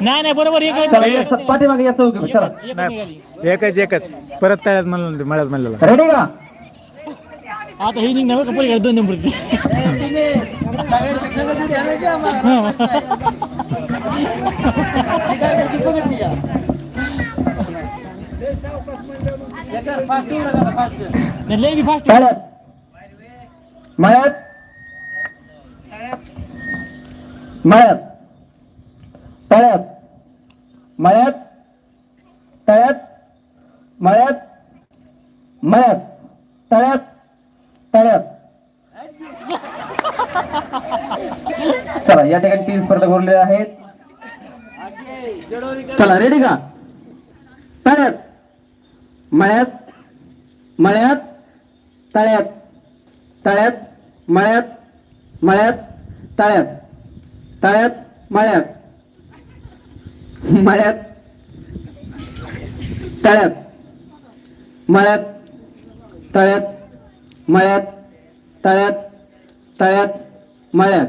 नाही नाही बरोबर एक चला या स- पाठीमागे या चला. एक. निघाली एकच एकच. परत तळ्यात म्हणलं मळ्यात म्हणलेलं. रेडी का? आता ही निघणार बरं का? पलीकडे दोन नंबरची नाही, लय बी फास्ट तळ्यात. मळ्यात. मळ्यात. तळ्यात. मळ्यात. तळ्यात. मळ्यात. मळ्यात. तळ्यात. तळ्यात. चला या ठिकाणी तीन स्पर्धक उरलेले आहेत. चला रेडी का? तळ्यात. मळ्यात. मळ्यात. तळ्यात. तळ्यात. मळ्यात. मळ्यात. तळ्यात. तळ्यात. मळ्यात. मळ्यात. तळ्यात. मळ्यात. तळ्यात. मळ्यात. तळ्यात. तळ्यात. मळ्यात.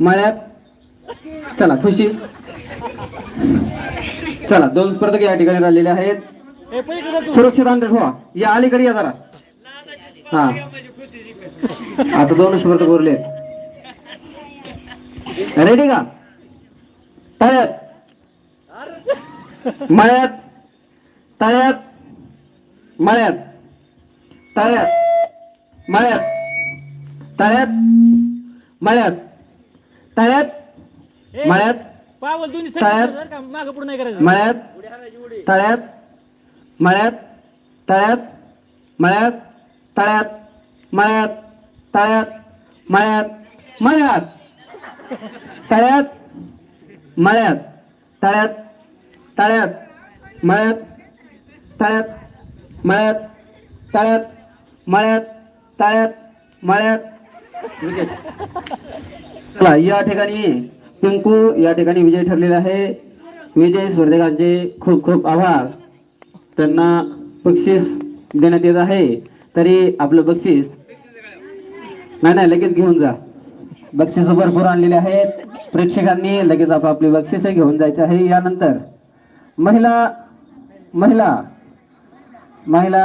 मळ्यात. चला खुशी. चला दोन स्पर्धक या ठिकाणी राहिलेले आहेत. सुरक्षित अंतर ठेवा. या अलीकडे या जरा. हा. आता दोन स्पर्धक उरले रेडी का? तळ्यात. मळ्यात तळ्यात मळ्यात तळ्यात मळ्यात तळ्यात मळ्यात तळ्यात मळ्यात पावल दोन्ही तळ्यात. माग पुढे नाही करायचं मळ्यात तळ्यात मळ्यात तळ्यात मळ्यात तळ्यात मळ्यात तळ्यात मळ्यात मळ्यात तळ्यात मळ्यात तळ्यात तळ्यात मळ्यात तळ्यात मळ्यात तळ्यात मळ्यात तळ्यात मळ्यात. विकेट चला या ठिकाणी पिंकू या ठिकाणी विजय ठरलेला आहे. विजय स्पर्धकांचे खूप खूप आभार. त्यांना बक्षीस देण्यात येत आहे. तरी आपलं बक्षीस नाही नाही लगेच घेऊन जा. बक्षीस भरपूर आणलेले आहेत. प्रेक्षकांनी लगेच आपापली बक्षीस घेऊन जायचं आहे. यानंतर महिला महिला महिला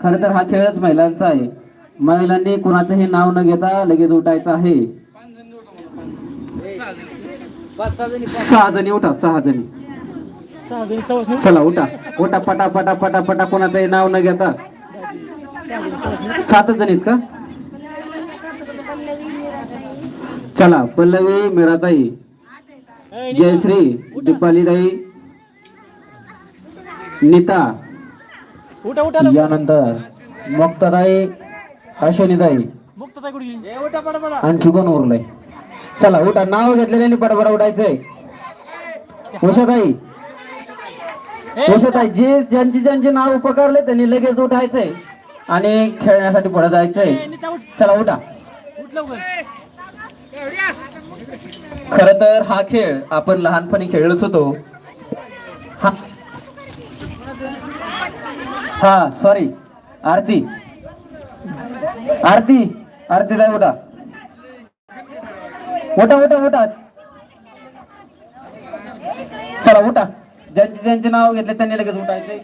खर तर हा खेळच महिलांचा आहे. महिलांनी कुणाचंही नाव न घेता लगेच उठायचं आहे. सहा जणी उठा सहा जणी. चला उठा. उठा पटा पटा पटा पटा कोणाचंही नाव न घेता. सातच जणीत का? चला पल्लवी मीराताई जयश्री दीपालीताई नीता. यानंतर मुक्ताताई अश्विनीताई. मुक्त ताई कुठे गेली? आणखी कोण उरलंय? चला उठा. नाव घेतलेल्याने बडबड उठायचंय उषाताई. उषाताई जे ज्यांची ज्यांची नाव पकडले त्यांनी लगेच उठायचंय आणि खेळण्यासाठी पुढे जायचंय. चला उठा. खर तर हा खेळ आपण लहानपणी खेळत होतो. हा हा सॉरी आरती. आरती. आरती जाय उठा. उठा उठा उठा. चला उठा. ज्यांचे ज्यांचे नाव घेतले त्यांनी लगेच उठायचे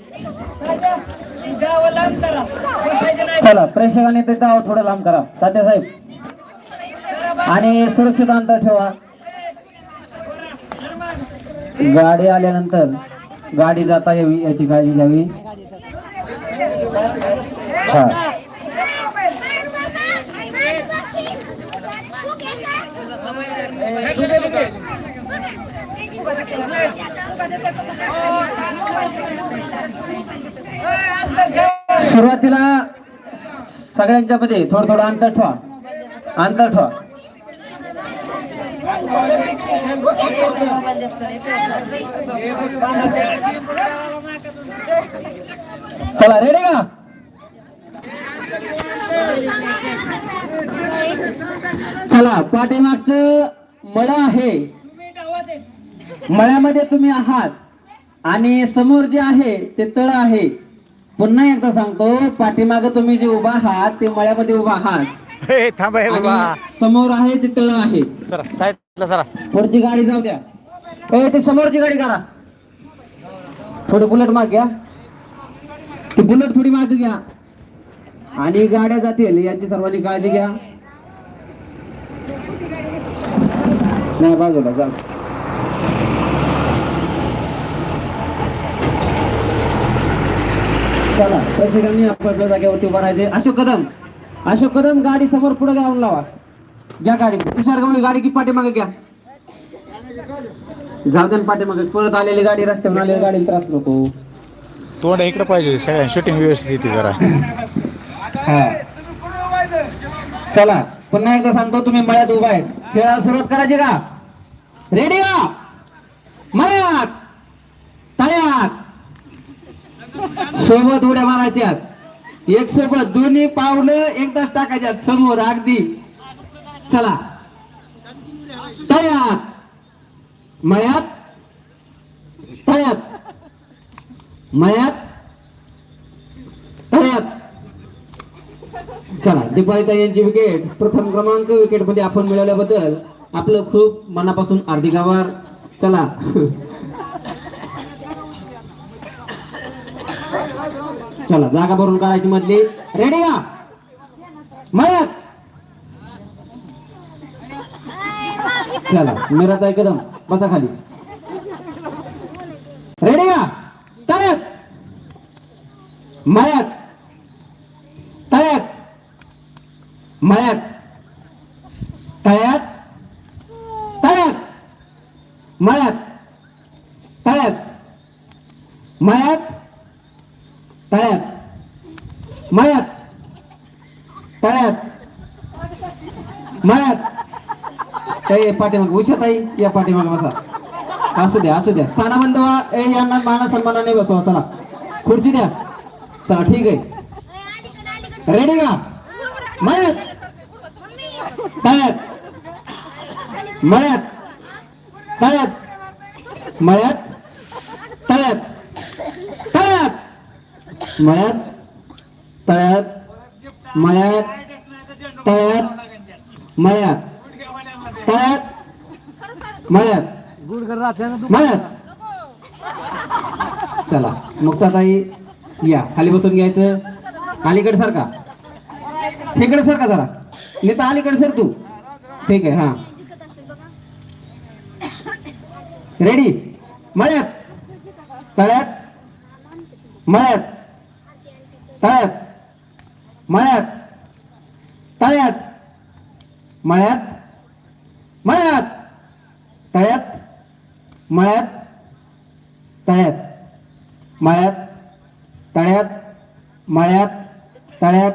चला प्रेक्षकांनी ते नाव थोडं लांब करा. तात्या साहेब. आणि सुरक्षित अंतर ठेवा. गाडी आल्यानंतर गाडी जाता यावी याची काळजी घ्यावी. हा. सुरुवातीला सगळ्यांच्या मध्ये थोडं थोडं अंतर ठेवा. अंतर ठेवा. चला रेडी का? चला पाठीमागचं मळा आहे. मळ्यामध्ये तुम्ही आहात. आणि समोर जे आहे ते तळ आहे. पुन्हा एकदा सांगतो पाठीमाग तुम्ही जे उभा आहात ते मळ्यामध्ये उभा आहात. हे थांबा हे आणि समोर आहे ते तळ आहे. सरा साईडला सरा पुढची गाडी जाऊ द्या. ए ते समोरची गाडी काढा. थोडी बुलेट माग घ्या. ती बुलेट थोडी माग घ्या. आणि गाड्या जातील याची सर्वांनी काळजी घ्या. नाही बाजूला जा. चला प्रत्येकाने आपल्या जागेवरती उभा राहायचे. अशोक कदम. अशोक कदम गाडी समोर पुढे जाऊन लावा. घ्या गाडी. तुषार गवळी गाडी की पाठीमागे घ्या. जाऊ द्या ना पाठीमागे. परत आलेली गाडी रस्त्यावर आलेली गाडी त्रास नको. तोंड इकडे पाहिजे सगळ्या शूटिंग व्यवस्थित येते जरा. हा. चला पुन्हा एकदा सांगतो तुम्ही मळ्यात उभा आहे खेळायला सुरुवात करायची का? रेडी का? मळ्यात! तळ्यात! सोबत उड्या मारायच्यात. एक सोबत दोन्ही पावलं एकदाच टाकायच्यात समोर अगदी. चला. तयार. मयात. तयात. मयात. तयात. चला दीपाळीताई यांची विकेट प्रथम क्रमांक विकेटमध्ये आपण मिळवल्याबद्दल आपलं खूप मनापासून हार्दिक आभार. चला. चला जागा भरून काढायची मधली रेडी का? मयत! चला मीराताई कदम बसा खाली. रेडी का? तळ्यात! मयत! तळ्यात! मयत! तळ्यात! तळ्यात! मळ्यात तळ्यात! मळ्यात तळ्यात मळ्यात तळ्यात मळ्यात ए पाठीमाग उशाताई या पाठीमाग बसा. असू द्या असू द्या. स्थानाबंद व्हा. ए यांना माना सन्मानाने बसवा. चला. खुर्ची द्या. चला ठीक आहे. रेडी का? मळ्यात तळ्यात मळ्यात तळ्यात मळ्यात तळ्यात तळ्यात मळ्यात तळ्यात मळ्यात तळ्यात मळ्यात तळ्यात मळ्यात. मळ्यात. चला मुक्ताताई या. खाली बसून घ्यायचं. अलीकडे सारखा तिकडे सारखा जरा? नेता अलीकडे सर तू. ठीक आहे हा. रेडी मळ्यात. तळ्यात. मळ्यात. तळ्यात. मळ्यात. तळ्यात. मळ्यात. मळ्यात. तळ्यात. मळ्यात. तळ्यात. मळ्यात. तळ्यात. मळ्यात. तळ्यात.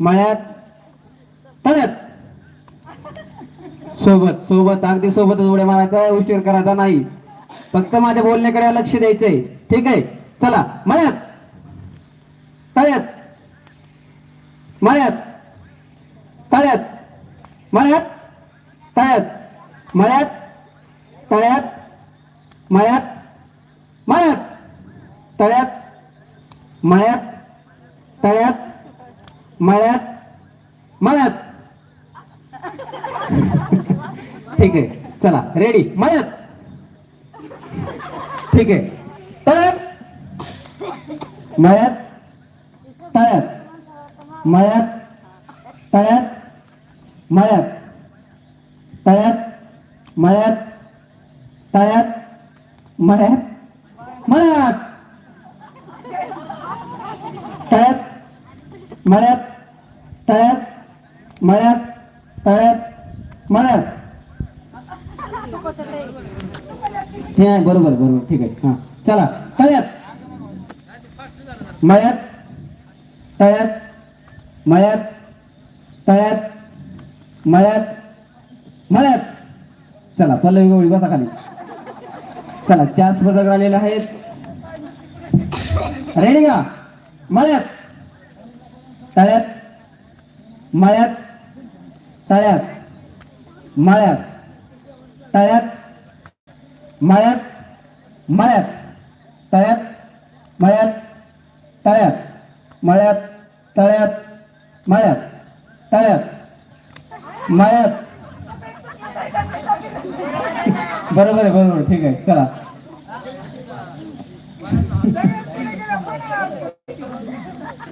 मळ्यात. तळ्यात. सोबत सोबत अगदी सोबतच उड्या मारायचा उशीर करायचा नाही. फक्त माझ्या बोलण्याकडे लक्ष द्यायचंय. ठीक आहे? चला मळ्यात. तळ्यात मळ्यात तळ्यात मळ्यात तळ्यात मळ्यात तळ्यात मळ्यात मळ्यात तळ्यात मळ्यात तळ्यात मळ्यात मळ्यात ठीक आहे. चला. रेडी मळ्यात ठीक आहे. तळ्यात मळ्यात तळ्यात मळ्यात तळ्यात मळ्यात तळ्यात मळ्यात तळ्यात मळ्यात मळ्यात तळ्यात मळ्यात तळ्यात मळ्यात तळ्यात मळ्यात हे आहे बरोबर बरोबर ठीक आहे. हा चला तळ्यात मळ्यात तळ्यात मळ्यात तळ्यात मळ्यात मळ्यात. चला पल्लवी गवळी बसा खाली. चला चार स्पर्धक आलेले आहेत. रेडी का? मळ्यात तळ्यात मळ्यात तळ्यात मळ्यात तळ्यात मळ्यात मळ्यात तळ्यात मळ्यात तळ्यात. मळ्यात तळ्यात मळ्यात तळ्यात मळ्यात. बरोबर आहे बरोबर ठीक आहे चला.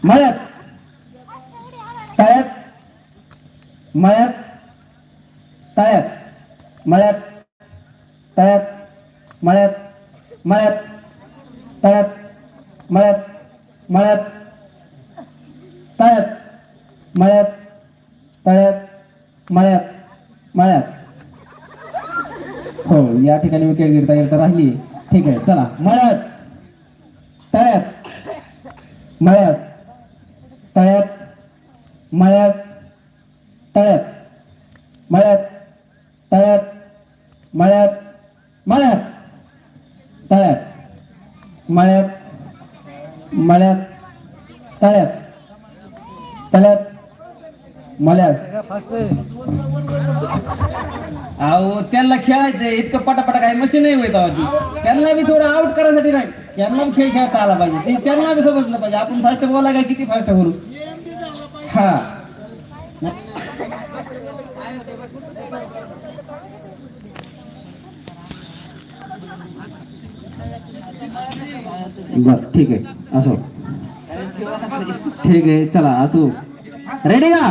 मळ्यात तळ्यात मळ्यात तळ्यात मळ्यात तळ्यात मळ्यात मळ्यात तळ्यात मळ्यात मळ्यात तळ्यात मळ्यात तळ्यात मळ्यात मळ्यात. हो या ठिकाणी विकेट गिरता गिरता राहिली. ठीक आहे चला. मळ्यात तळ्यात मळ्यात तळ्यात मळ्यात तळ्यात मळ्यात तळ्यात मळ्यात मळ्यात तळ्यात मळ्यात मळ्यात तळ्यात तळ्यात. मला अहो त्यांना खेळायचंय. इतकं पटापटा काय मशीन नाही होत ती त्यांना बी थोडं आउट करायसाठी नाही. त्यांना खेळ खेळता आला पाहिजे. ते त्यांना बी समजलं पाहिजे. आपण फास्ट बोला काय किती फास्ट करू? हा. बर ठीक आहे. असो. ठीक आहे चला असो. रेडी का?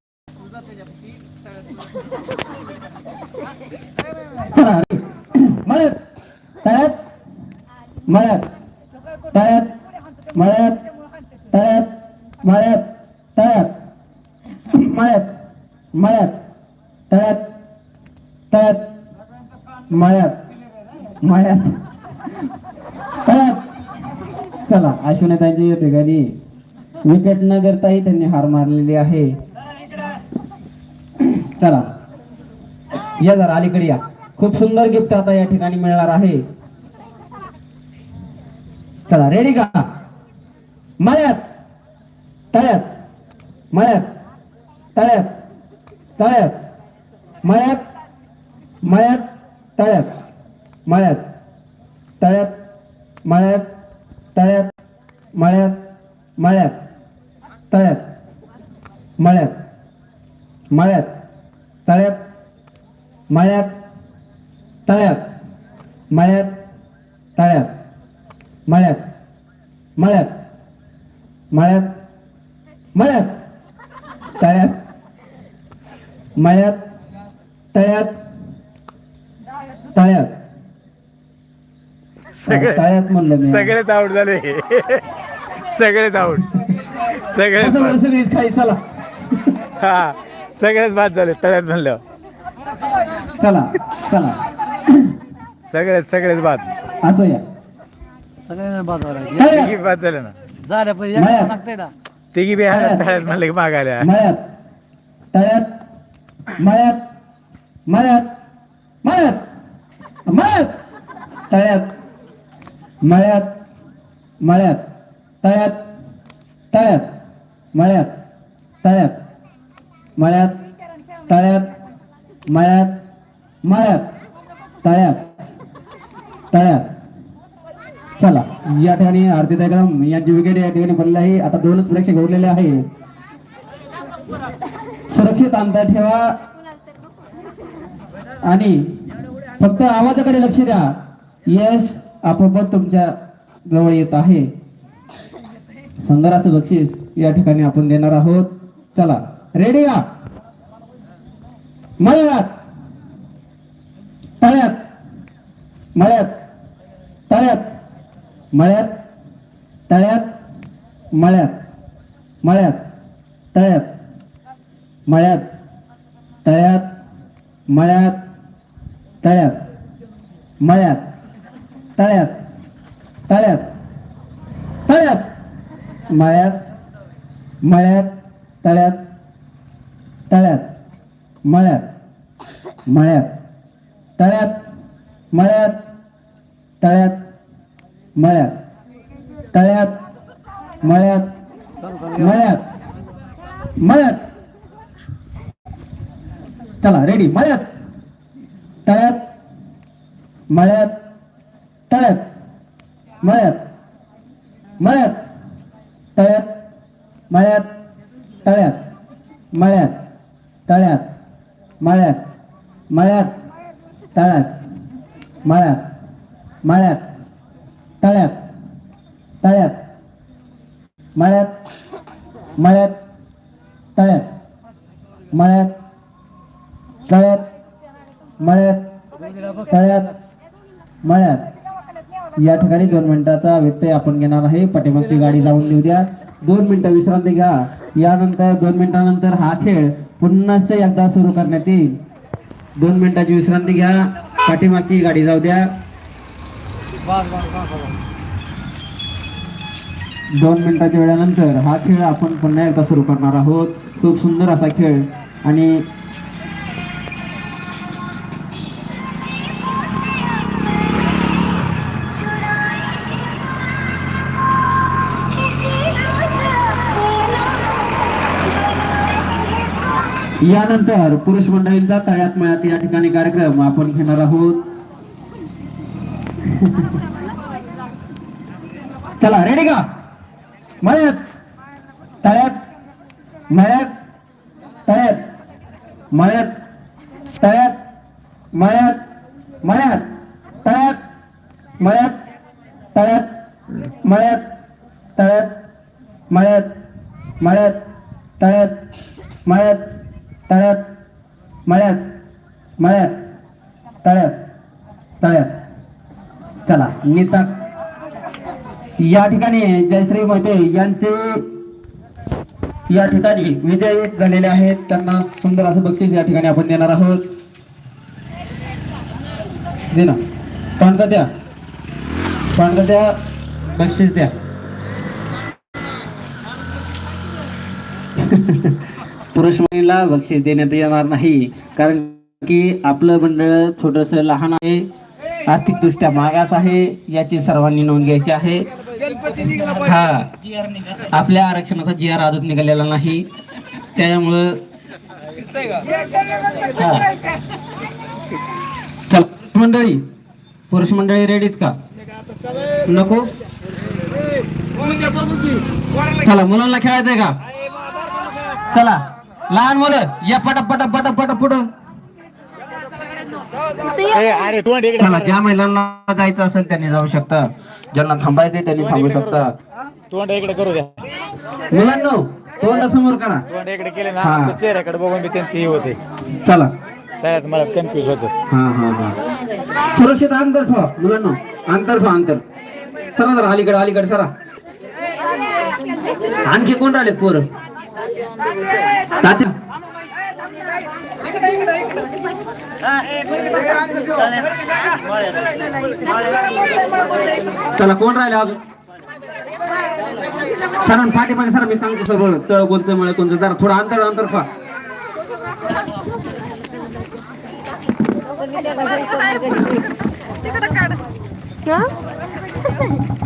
मळत मळ्यात. तळ्यात. मळ्यात. तळ्यात. मळ्यात. तळ्यात. मळ्यात. तळ्यात. मळ्यात. मळ्यात. तळ्यात. तळ्यात. मळ्यात. मळ्यात. तळ्यात. चला अश्विनीताईंची या ठिकाणी. विकेट न करताही त्यांनी हार मारलेली आहे. चला. या जरा अलीकडे या. खूप सुंदर गिफ्ट आता या ठिकाणी मिळणार आहे. चला रेडी का? मळ्यात. तळ्यात. मळ्यात. तळ्यात. तळ्यात. मळ्यात. मळ्यात. तळ्यात. मळ्यात. तळ्यात. मळ्यात. तळ्यात. मळ्यात. मळ्यात. तळ्यात. मळ्यात. मळ्यात. तळ्यात मळ्यात तळ्यात मळ्यात तळ्यात मळ्यात मळ्यात मळ्यात मळ्यात तळ्यात मळ्यात तळ्यात तळ्यात. सगळे तळ्यात म्हणलं मी. सगळेच आउट झाले. सगळेच आउट वीस खाई चला. हा. सगळेच बाद झाले तळ्यात म्हणलं चला चला. सगळेच सगळेच बाद. असो या. सगळ्यांना तिघी बाद झाले ना. झाल्या पण मळ्यात. एकटा लागतंय ना. तिघी बी हातात तळ्यात म्हणलं की माग आल्या. मळ्यात तळ्यात. मळ्यात मळ्यात मळ्यात मळ्यात तळ्यात. मळ्यात मळ्यात तळ्यात. तळ्यात. मळ्यात तळ्यात. मळ्यात तळ्यात मळ्यात मळ्यात तळ्यात तळ्यात. चला या ठिकाणी आरती दगम यांची विकेट या ठिकाणी पडली आहे. आता दोनच प्रेक्षक उरलेले आहे. सुरक्षित अंतर ठेवा. आणि फक्त आवाजाकडे लक्ष द्या. यश आपोआप तुमच्या जवळ येत आहे. सुंदर असं बक्षीस या ठिकाणी आपण देणार आहोत. चला. रेडी का मळ्यात तळ्यात मळ्यात तळ्यात मळ्यात तळ्यात मळ्यात मळ्यात तळ्यात मळ्यात तळ्यात मळ्यात तळ्यात मळ्यात तळ्यात तळ्यात तळ्यात मळ्यात मळ्यात तळ्यात तळ्यात मळ्यात मळ्यात तळ्यात मळ्यात तळ्यात मळ्यात तळ्यात मळ्यात मळ्यात मळ्यात चला रेडी मळ्यात तळ्यात मळ्यात तळ्यात मळ्यात मळ्यात तळ्यात मळ्यात तळ्यात मळ्यात तळ्यात मळ्यात मळ्यात तळ्यात मळ्यात मळ्यात तळ्यात तळ्यात मळ्यात मळ्यात तळ्यात मळ्यात तळ्यात मळ्यात तळ्यात मळ्यात. या ठिकाणी दोन मिनिटाचा व्यत्यय आपण घेणार आहे. पाठीमागची गाडी लावून देऊ द्या. दोन मिनिटं विश्रांती घ्या. यानंतर दोन मिनिटानंतर हा खेळ पुन्हा एकदा सुरू करण्यात येईल. दोन मिनिटाची विश्रांती घ्या. पाठीमागची गाडी जाऊ द्या. दोन मिनिटाच्या वेळानंतर हा खेळ आपण पुन्हा एकदा सुरू करणार आहोत. खूप सुंदर असा खेळ. आणि यानंतर पुरुष मंडळींचा तळ्यात मळ्यात या ठिकाणी कार्यक्रम आपण घेणार आहोत. चला रेडी का? मळ्यात तळ्यात मळ्यात तळ्यात मळ्यात तळ्यात मळ्यात मळ्यात तळ्यात मळ्यात तळ्यात मळ्यात तळ्यात मळ्यात मळ्यात तळ्यात मळ्यात तळ्यात मळ्यात मळ्यात तळ्यात तळ्यात. चला नीता या ठिकाणी जयश्री मोहिते यांचे या ठिकाणी विजय झालेले आहेत. त्यांना सुंदर असं बक्षीस या ठिकाणी आपण देणार आहोत. दे ना. पानका द्या. पानका द्या. बक्षीस द्या. पुरुष महिला बक्षीस देण्यात येणार नाही. कारण की आपलं मंडळ छोटस लहान आहे आर्थिकदृष्ट्या मागास आहे याची सर्वांनी नोंद घ्यायची आहे. हा आपल्या आरक्षणाचा जी आर अजून निघालेला नाही. त्यामुळं मंडळी पुरुष मंडळी रेडीत का? नको? चला मुलांना खेळायचंय का? चला. लहान मुलं या पटा पटा पटा पटा पुढं. ए, अरे तू इकडे चला ज्या महिलांना जायचं असेल त्यांनी जाऊ शकता. ज्यांना थांबायचंय त्यांनी थांबू शकता. तोंड इकडे करू द्या. मुलांनो तोंड समोर करा तोंड इकडे केले ना हा. चेहऱ्याकडे बघून त्यांचे हे होते. चला. मला कन्फ्युज होतो. हा हा हा. सुरक्षित अंतर ठेवा मुलांनो. अंतर ठेवा अंतर. सरा जरा अलीकडे अलीकडे सरा आणखी कोण राहिले पोरं? चला कोण राहिले अजून? सर पाठीमागे सर मी सांगतो सर तळ कोणतं मळे कोणतं जरा थोडं अंतर अंतर पा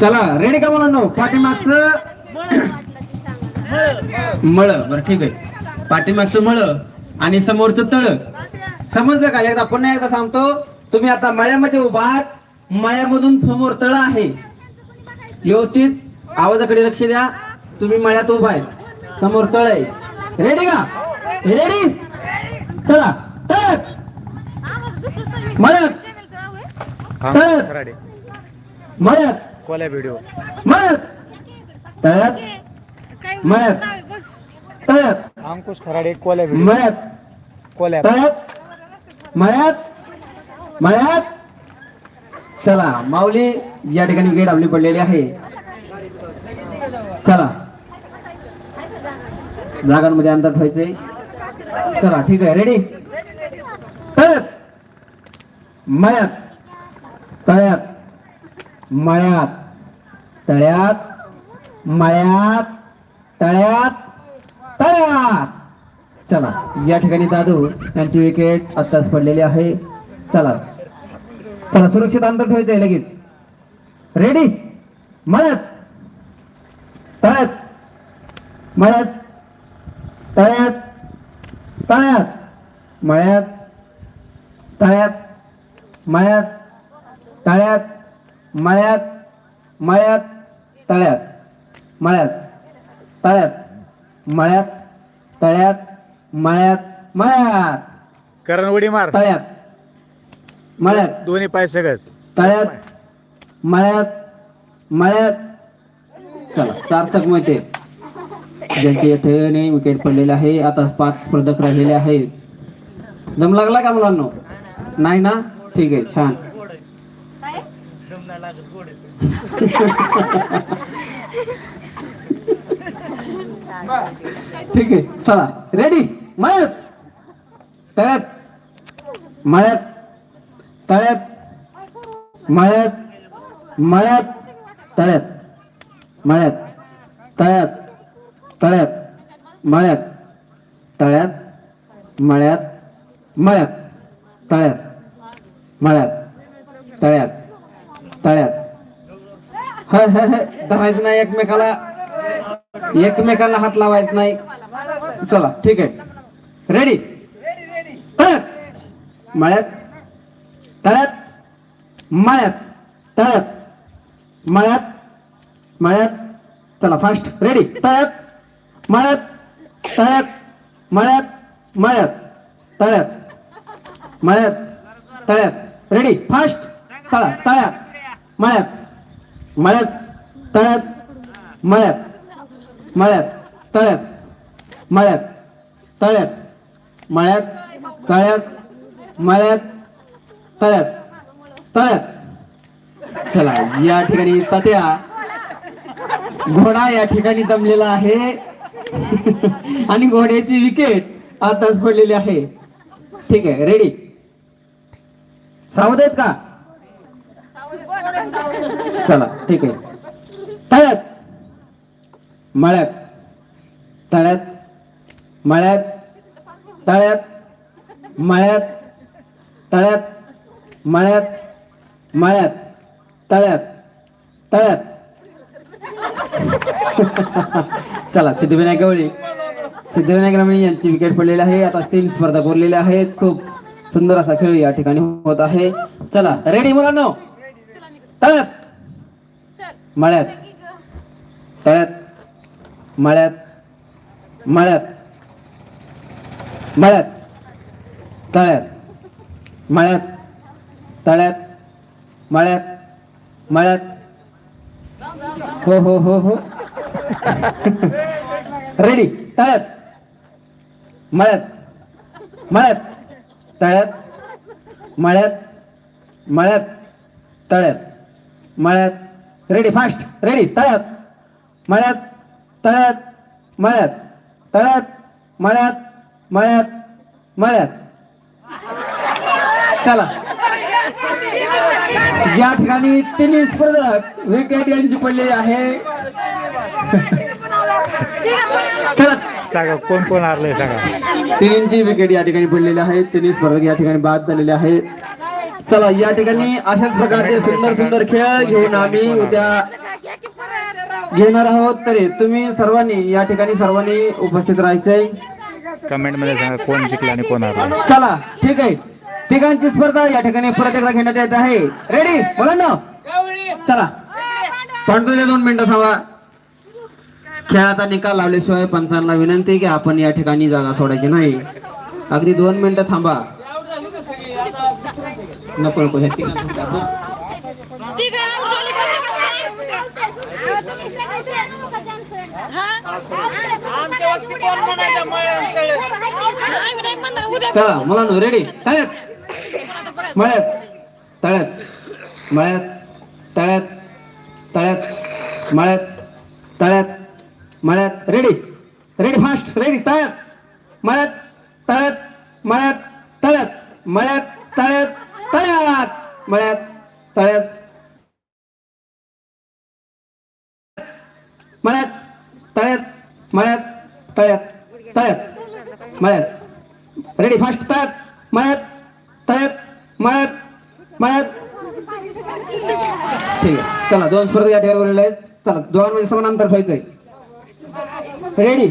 चला रेडी का मुलांनो? पाठीमागचं मळ बरं ठीक आहे. पाठीमागचं मळ आणि समोरचं तळ. समजलं का? एकदा पुन्हा एकदा सांगतो. तुम्ही आता मळ्यामध्ये उभा आहात. मळ्यामधून समोर तळ आहे. व्यवस्थित? आवाजाकडे लक्ष द्या. तुम्ही मळ्यात उभा आहे. समोर तळ आहे. रेडी का? रेडी चला. तळ. तर. खराडे मळ्यात. कोल्या व्हिडिओ मळ्यात तळ्यात अंकुश खराडे कोल्या मळ्यात कोल्या. तळ्यात मळ्यात मळ्यात चला माऊली या ठिकाणी गेट आपली पडलेली आहे. चला. जागांमध्ये अंतर ठेवायचंय. चला ठीक आहे रेडी तळ्यात मळ्यात तळ्यात मळ्यात तळ्यात मळ्यात तळ्यात तळ्यात. चला या ठिकाणी दादू यांची विकेट आत्ताच पडलेली आहे. चला चला सुरक्षित अंतर ठेवायचं आहे लगेच. रेडी मळ्यात तळ्यात मळ्यात तळ्यात तळ्यात. मळ्यात तळ्यात मळ्यात तळ्यात मळ्यात मळ्यात तळ्यात मळ्यात. तळ्यात मळ्यात तळ्यात मळ्यात मळ्यात करण उडी मार. तळ्यात मळ्यात दोन्ही पाय सगळंच. तळ्यात मळ्यात मळ्यात चला सार्थक मते. ज्यांचे येथे नाही विकेट पडलेले आहे आता पाच स्पर्धक राहिलेले आहेत. दम लागला का मुलांनो? नाही ना? ठीक आहे छान. ठीक आहे चला. रेडी मळ्यात. तळ्यात. मळ्यात. तळ्यात. मळ्यात. मळ्यात. तळ्यात. मळ्यात. तळ्यात. तळ्यात. मळ्यात. तळ्यात. मळ्यात. मळ्यात. तळ्यात. मळ्यात. तळ्यात. तळ्यात. हय हय हय. धरायचं नाही एकमेकाला. एकमेकांना हात लावायचा नाही. चला ठीक आहे. रेडी तळ्यात मळ्यात. तळ्यात मळ्यात. तळ्यात मळ्यात. मळ्यात. चला फास्ट रेडी तळ्यात मळ्यात. तळ्यात मळ्यात. मळ्यात. तळ्यात मळ्यात. तळ्यात रेडी फास्ट चला तळ्यात मळ्यात. मळ्यात. तळ्यात मळ्यात. मळ्यात तळ्यात मळ्यात तळ्यात मळ्यात तळ्यात मळ्यात तळ्यात तळ्यात. चला या ठिकाणी तात्या घोडा या ठिकाणी दमलेला आहे. आणि घोड्याची विकेट आताच पडलेली आहे. ठीक आहे रेडी सावध आहेत का? चला ठीक आहे. तळ्यात मळ्यात तळ्यात मळ्यात तळ्यात मळ्यात तळ्यात मळ्यात मळ्यात तळ्यात तळ्यात. चला सिद्धिविनायक गवळी. सिद्धिविनायक रमणी यांची विकेट पडलेली आहे. आता तीन स्पर्धा उरलेल्या आहेत. खूप सुंदर असा खेळ या ठिकाणी होत आहे. चला रेडी मुलांना? तळ्यात मळ्यात तळ्यात. मळ्यात मळ्यात मळ्यात तळ्यात मळ्यात तळ्यात मळ्यात मळ्यात. हो हो हो हो. रेडी तळ्यात मळ्यात मळ्यात तळ्यात मळ्यात मळ्यात तळ्यात मळ्यात. रेडी फास्ट रेडी तळ्यात मळ्यात तळ्यात मळ्यात तळ्यात मळ्यात मळ्यात मळ्यात. चला. या ठिकाणी टेनिस स्पर्धक विकेट यांची पडलेली आहे. चला. सांगा कोण कोण हारलंय सांगा? तिन्ही विकेट या ठिकाणी पडलेले आहेत. तिन्ही स्पर्धक या ठिकाणी बाद झालेले आहेत. चला या ठिकाणी अशाच प्रकारचे सुंदर सुंदर खेळ घेऊन आम्ही उद्या घेणार आहोत तरी तुम्ही सर्वांनी या ठिकाणी सर्वांनी उपस्थित राहायचंय. कमेंटमध्ये सांगा कोण जिंकलं आणि कोण हारलं. चला ठीक आहे. तिघांची स्पर्धा या ठिकाणी परत एकदा घेण्यात येत आहे. रेडी बोला ना चला पंधरा दोन मिनिटं थांबा. खेळाचा निकाल लावल्याशिवाय पंचांना विनंती की आपण या ठिकाणी जागा सोडायची नाही. अगदी दोन मिनिटं थांबा. नको नको ह्या तिघांचं आपण- ठीक आहे आउट झाली कसं कसं तुम्ही नाही नाही म्हणणार उद्या चला मुलांनो रेडी तळ्यात. मळ्यात. तळ्यात. मळ्यात. तळ्यात. तळ्यात. मळ्यात. तळ्यात. मळ्यात. रेडी रेडी फास्ट रेडी तळ्यात. मळ्यात. तळ्यात. मळ्यात. तळ्यात. मळ्यात. तळ्यात. तळ्यात. मळ्यात. तळ्यात. मळ्यात तळ्यात मळ्यात तळ्यात तळ्यात मळ्यात. रेडी फास्ट तळ्यात मळ्यात तळ्यात मळ्यात मळ्यात. ठीक आहे. चला दोन स्पर्धा या ठिकाणी बोललेले आहेत. चला दोघांमध्ये समानांतर व्हायचंय. रेडी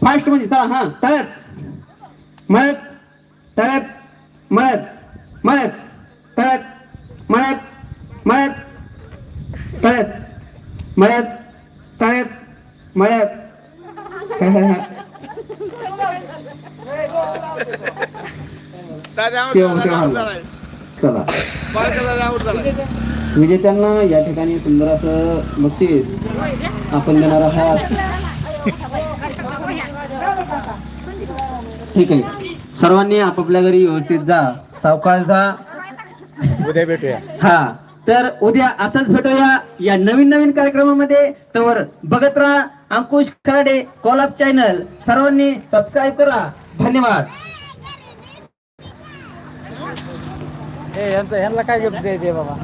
फास्ट म्हणजे चला हा तळ्यात मळ्यात तळ्यात मळ्यात मळ्यात तळ्यात मळ्यात मळ्यात तळ्यात मळ्यात चला. विजेत्यांना या ठिकाणी सुंदर असं बक्षीस आपण देणार आहात. ठीक आहे. सर्वांनी आपापल्या घरी व्यवस्थित जा. सावकाश जा. उद्या भेटूया. हा. तर उद्या असंच भेटूया या नवीन नवीन कार्यक्रमामध्ये. तर बघत राहा. Ankush Kharade call channel. सर्वांनी सबस्क्राईब करा. धन्यवाद. यांचं ह्यांना काय गिफ्ट द्यायचे बाबा?